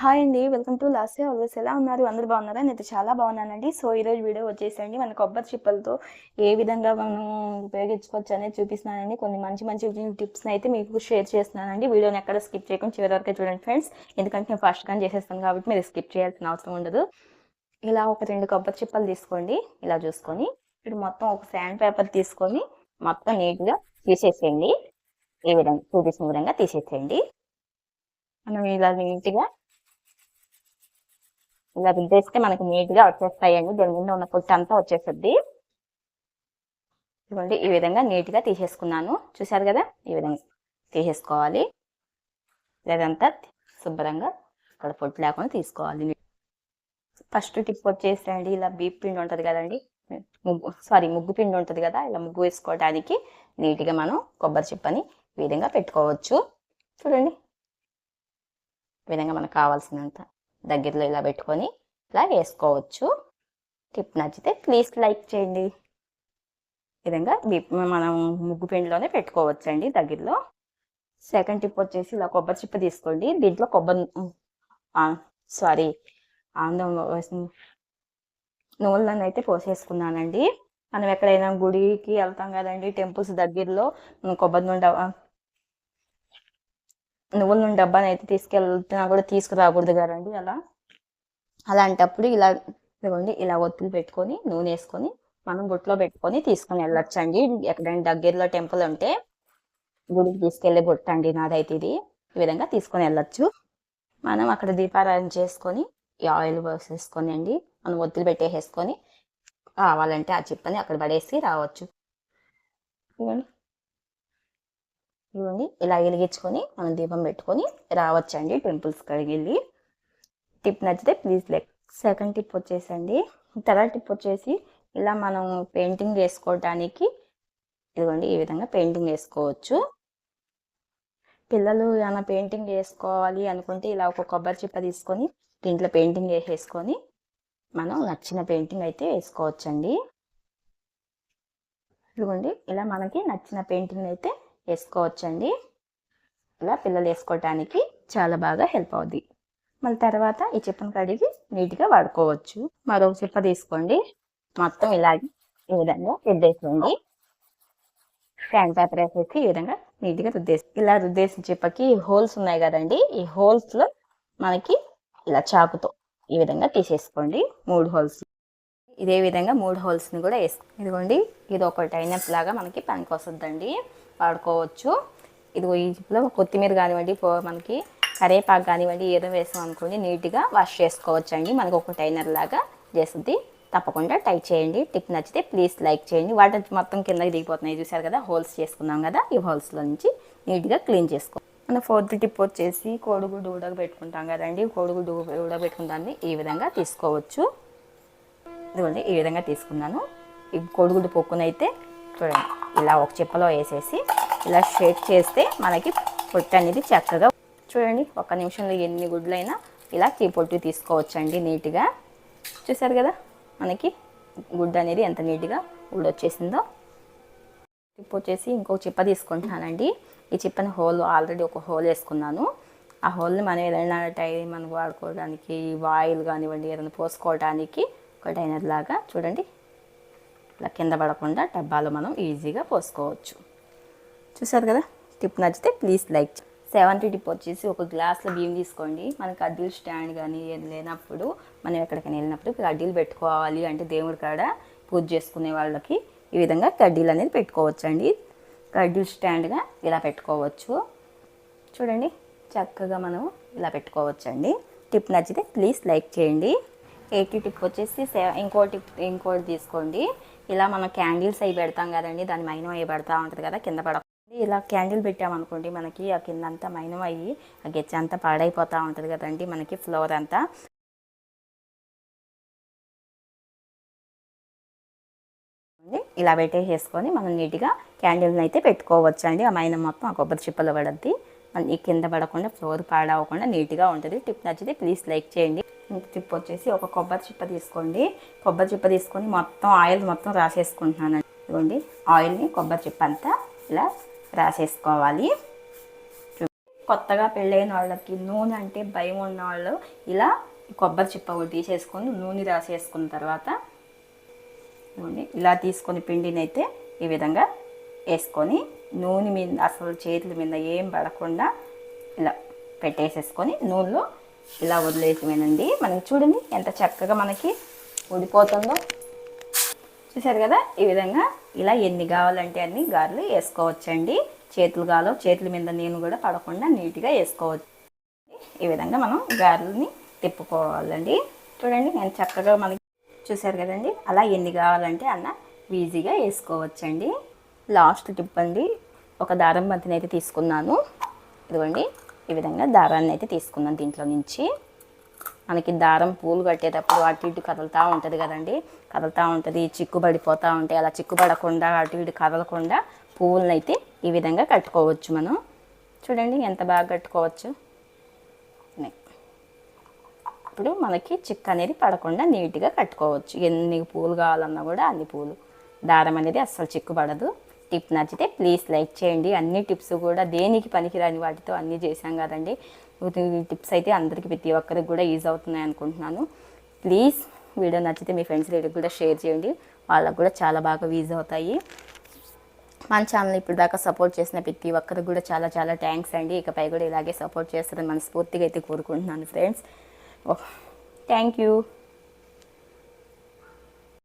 Hi అండి welcome to last year always ఎలా ఉన్నారు? అందరు బాగున్నారా? నేను చాలా బాగున్నానండి. సో ఈరోజు వీడియో వచ్చేసండి. మన కొబ్బరి చిప్పలతో ఏ విధంగా మనం ఉపయోగించుకోవచ్చు అనేది చూపిస్తున్నానండి. కొన్ని మంచి మంచి టిప్స్ని అయితే మీకు షేర్ చేస్తున్నానండి. వీడియోని ఎక్కడ స్కిప్ చేయకుండా చివరి వరకు చూడండి ఫ్రెండ్స్. ఎందుకంటే నేను ఫాస్ట్గా చేసేస్తాను కాబట్టి మీరు స్కిప్ చేయాల్సిన అవసరం ఉండదు. ఇలా ఒక రెండు కొబ్బరి చిప్పలు తీసుకోండి. ఇలా చూసుకొని ఇప్పుడు మొత్తం ఒక శాండ్ పేపర్ తీసుకొని మొత్తం నీట్గా తీసేసేయండి. ఈ విధంగా చూపించిన విధంగా తీసేసేయండి. మనం ఇలా నీట్గా ఇలా రుద్దేస్తే మనకి నీట్గా వచ్చేస్తాయండి. దీని మీద ఉన్న పొట్టు అంతా వచ్చేస్తుంది ఇదిగోండి ఈ విధంగా నీట్గా తీసేసుకున్నాను. చూసారు కదా? ఈ విధంగా తీసేసుకోవాలి. లేదంతా శుభ్రంగా ఇక్కడ పొట్టు లేకుండా తీసుకోవాలి. ఫస్ట్ టిప్ వచ్చేసండి ఇలా బీప్ పిండి ఉంటుంది కదండి. ముగ్గు సారీ ముగ్గు పిండి ఉంటుంది కదా? ఇలా ముగ్గు వేసుకోవడానికి నీట్గా మనం కొబ్బరి చిప్పని ఈ విధంగా పెట్టుకోవచ్చు. చూడండి. ఈ విధంగా మనకు కావాల్సినంత దగ్గరలో ఇలా పెట్టుకొని ఇలా వేసుకోవచ్చు. టిప్ నచ్చితే ప్లీజ్ లైక్ చేయండి. విధంగా మనం ముగ్గు పిండిలోనే పెట్టుకోవచ్చండి దగ్గరలో. సెకండ్ టిప్ వచ్చేసి ఇలా కొబ్బరి చిప్ప తీసుకోండి. దీంట్లో కొబ్బరి సారీ ఆందం నువ్వులను అయితే పోసేసుకున్నానండి. మనం ఎక్కడైనా గుడికి వెళ్తాం కదండి టెంపుల్స్ దగ్గరలో కొబ్బరి నుండి నువ్వుల నూనె డబ్బాని అయితే తీసుకెళ్తున్నా కూడా తీసుకురాకూడదు కదండి అలా. అలాంటప్పుడు ఇలా ఇదిగోండి ఇలా ఒత్తులు పెట్టుకొని నూనె వేసుకొని మనం బొట్లో పెట్టుకొని తీసుకొని వెళ్ళొచ్చండి. ఎక్కడైనా దగ్గరలో టెంపుల్ ఉంటే గుడికి తీసుకెళ్ళే బొట్టు అండి నాదైతే ఇది. ఈ విధంగా తీసుకొని వెళ్ళొచ్చు. మనం అక్కడ దీపారాధన చేసుకొని ఈ ఆయిల్ పోసేసుకొని అండి మనం ఒత్తులు పెట్టేసేసుకొని కావాలంటే ఆ చిప్పని అక్కడ పడేసి రావచ్చు. ఇవ్వండి. ఇలా వెలిగించుకొని మనం దీపం పెట్టుకొని రావచ్చండి. టెంపుల్స్ కడిగి వెళ్ళి టిప్ నచ్చితే ప్లీజ్ లైక్ సెకండ్ టిప్ వచ్చేసండి. థర్డ్ టిప్ వచ్చేసి ఇలా మనం పెయింటింగ్ వేసుకోవడానికి ఇదిగోండి ఈ విధంగా పెయింటింగ్ వేసుకోవచ్చు. పిల్లలు ఏమైనా పెయింటింగ్ వేసుకోవాలి అనుకుంటే ఇలా ఒక కొబ్బరి చిప్ప తీసుకొని దీంట్లో పెయింటింగ్ వేసేసుకొని మనం నచ్చిన పెయింటింగ్ అయితే వేసుకోవచ్చండి. ఇదిగోండి ఇలా మనకి నచ్చిన పెయింటింగ్ అయితే వేసుకోవచ్చండి. ఇలా పిల్లలు వేసుకోవటానికి చాలా బాగా హెల్ప్ అవుద్ది. మళ్ళీ తర్వాత ఈ చిప్పను కడిగి నీట్గా వాడుకోవచ్చు. మరొక చిప్ప తీసుకోండి. మొత్తం ఇలాగే ఈ విధంగా రుద్దేసుకోండి. ఫ్యాన్ పేపర్ వేసేసి ఈ విధంగా నీట్గా రుద్దేసి ఇలా రుద్దేసిన చిప్పకి హోల్స్ ఉన్నాయి కదండి. ఈ హోల్స్లో మనకి ఇలా చాకుతో ఈ విధంగా తీసేసుకోండి. మూడు హోల్స్. ఇదే విధంగా మూడు హోల్స్ని కూడా వేసుకో ఇదిగోండి ఇది ఒకటి అయినప్పుడు లాగా మనకి పనికి వస్తుందండి వాడుకోవచ్చు. ఇదిగో ఈ కొత్తిమీర కానివ్వండి మనకి కరేపాకు కానివ్వండి ఏదో వేసాం అనుకోండి నీట్గా వాష్ చేసుకోవచ్చు అండి మనకు ఒక టైనర్ లాగా చేస్తుంది. తప్పకుండా టైప్ చేయండి. టిప్ నచ్చితే ప్లీజ్ లైక్ చేయండి. వాటర్ మొత్తం కిందకి దిగిపోతున్నాయి. చూసారు కదా హోల్స్ చేసుకున్నాం కదా ఈ హోల్స్లో నుంచి నీట్గా క్లీన్ చేసుకో మన ఫోర్త్ టిప్ వచ్చేసి కోడిగుడ్డు ఉడకబెట్టుకుంటాం కదండి. కోడిగుడ్డు ఉడకబెట్టుకుంటాన్ని ఈ విధంగా తీసుకోవచ్చు. ఇదిగోండి ఈ విధంగా తీసుకున్నాను. ఈ కోడిగుడ్డు పొక్కునైతే చూడండి ఇలా ఒక చిప్పలో వేసేసి ఇలా షేక్ చేస్తే మనకి పొట్టు అనేది చక్కగా చూడండి ఒక నిమిషంలో ఎన్ని గుడ్లైనా ఇలా తీ పొట్టు తీసుకోవచ్చండి నీట్గా. చూసారు కదా మనకి గుడ్డ అనేది ఎంత నీట్గా గుడ్డు వచ్చేసిందో ఇప్పుడు వచ్చేసి ఇంకో చిప్ప తీసుకుంటున్నానండి. ఈ చిప్పని హోల్ ఆల్రెడీ ఒక హోల్ వేసుకున్నాను. ఆ హోల్ని మనం ఏదైనా టై మనం వాడుకోవడానికి వాయిల్ కానివ్వండి ఏదైనా పోసుకోవడానికి ఒక లాగా చూడండి. ఇలా కింద పడకుండా డబ్బాలో మనం ఈజీగా పోసుకోవచ్చు. చూసారు కదా? టిప్ నచ్చితే ప్లీజ్ లైక్ సెవెంటీ టిప్ వచ్చేసి ఒక గ్లాస్లో బియ్యం తీసుకోండి. మనకి కడ్డీలు స్టాండ్ కానీ లేనప్పుడు మనం ఎక్కడికైనా వెళ్ళినప్పుడు కడ్డీలు పెట్టుకోవాలి అంటే దేవుడి కాడ పూజ చేసుకునే వాళ్ళకి ఈ విధంగా కడ్డీలు అనేది పెట్టుకోవచ్చండి. కడ్డీలు స్టాండ్గా ఇలా పెట్టుకోవచ్చు. చూడండి చక్కగా మనం ఇలా పెట్టుకోవచ్చండి. టిప్ నచ్చితే ప్లీజ్ లైక్ చేయండి. ఎయిటీ టిప్ వచ్చేసి ఇంకో టిప్ ఇంకోటి తీసుకోండి. ఇలా మనం క్యాండిల్స్ అవి పెడతాం కదండి దాని మైనం అవి పెడతా ఉంటుంది కదా కింద పడ ఇలా క్యాండిల్ పెట్టామనుకోండి మనకి ఆ కింద అంతా మైనం అయ్యి ఆ గెచ్చ అంతా పాడైపోతూ ఉంటుంది కదండి మనకి ఫ్లోర్ అంతా. ఇలా పెట్టేసేసుకొని మనం నీట్గా క్యాండిల్ని అయితే పెట్టుకోవచ్చు అండి. ఆ మైనం మొత్తం ఆ కొబ్బరి చిప్పలో పడద్ది. ఈ కింద పడకుండా ఫ్లోర్ పాడవకుండా నీట్గా ఉంటుంది. టిప్ నచ్చితే ప్లీజ్ లైక్ చేయండి. టిప్ వచ్చేసి ఒక కొబ్బరి చిప్ప తీసుకోండి. కొబ్బరి చిప్ప తీసుకొని మొత్తం ఆయిల్ మొత్తం రాసేసుకుంటున్నాను ఇదిగోండి ఆయిల్ని కొబ్బరి చిప్ప అంతా ఇలా రాసేసుకోవాలి. కొత్తగా పెళ్ళైన వాళ్ళకి నూనె అంటే భయం ఉన్నవాళ్ళు ఇలా కొబ్బరి చిప్ప ఒకటి తీసేసుకొని నూనె రాసేసుకున్న తర్వాత నూనె ఇలా తీసుకొని పిండిని అయితే ఈ విధంగా వేసుకొని నూనె మీద అసలు చేతుల మీద ఏం పడకుండా ఇలా పెట్టేసేసుకొని నూనెలో ఇలా వదిలేసివేనండి మనకి చూడండి ఎంత చక్కగా మనకి ఉడిపోతుందో చూసారు కదా? ఈ విధంగా ఇలా ఎన్ని కావాలంటే అన్ని గారెలు వేసుకోవచ్చండి. చేతులు కాలో చేతుల మీద నేను కూడా పడకుండా నీట్గా వేసుకోవచ్చు. ఈ విధంగా మనం గారెలని తిప్పుకోవాలండి. చూడండి నేను చక్కగా మనకి చూసారు కదండి? అలా ఎన్ని కావాలంటే అన్న ఈజీగా వేసుకోవచ్చండి. లాస్ట్ టిప్ అండి ఒక దారం బంతిని అయితే తీసుకున్నాను. ఇదిగోండి. ఈ విధంగా దారాన్ని అయితే తీసుకున్నాను దీంట్లో నుంచి. మనకి దారం పూలు కట్టేటప్పుడు అటు ఇటు కదులుతూ ఉంటుంది కదండి. కదులుతూ ఉంటుంది చిక్కుబడిపోతూ ఉంటాయి అలా చిక్కు పడకుండా అటు ఇటు కదలకుండా పువ్వులను అయితే ఈ విధంగా కట్టుకోవచ్చు మనం. చూడండి ఎంత బాగా కట్టుకోవచ్చు. ఇప్పుడు మనకి చిక్కు అనేది పడకుండా నీట్గా కట్టుకోవచ్చు. ఎన్ని పూలు కావాలన్నా కూడా అన్ని పూలు. దారం అనేది అస్సలు చిక్కు పడదు టిప్ నచ్చితే ప్లీజ్ లైక్ చేయండి. అన్ని టిప్స్ కూడా దేనికి పనికిరాని వాటితో అన్నీ చేశాం కదండి. టిప్స్ అయితే అందరికీ ప్రతి ఒక్కరికి కూడా యూజ్ అవుతున్నాయి అనుకుంటున్నాను. ప్లీజ్ వీడియో నచ్చితే మీ ఫ్రెండ్స్ దగ్గరికి కూడా షేర్ చేయండి. వాళ్ళకు కూడా చాలా బాగా యూజ్ అవుతాయి. మన ఛానల్ ఇప్పుడు దాకా సపోర్ట్ చేసిన ప్రతి ఒక్కరికి కూడా చాలా చాలా థ్యాంక్స్ అండి. ఇకపై కూడా ఇలాగే సపోర్ట్ చేస్తారని మనస్ఫూర్తిగా అయితే కోరుకుంటున్నాను ఫ్రెండ్స్. Thank you.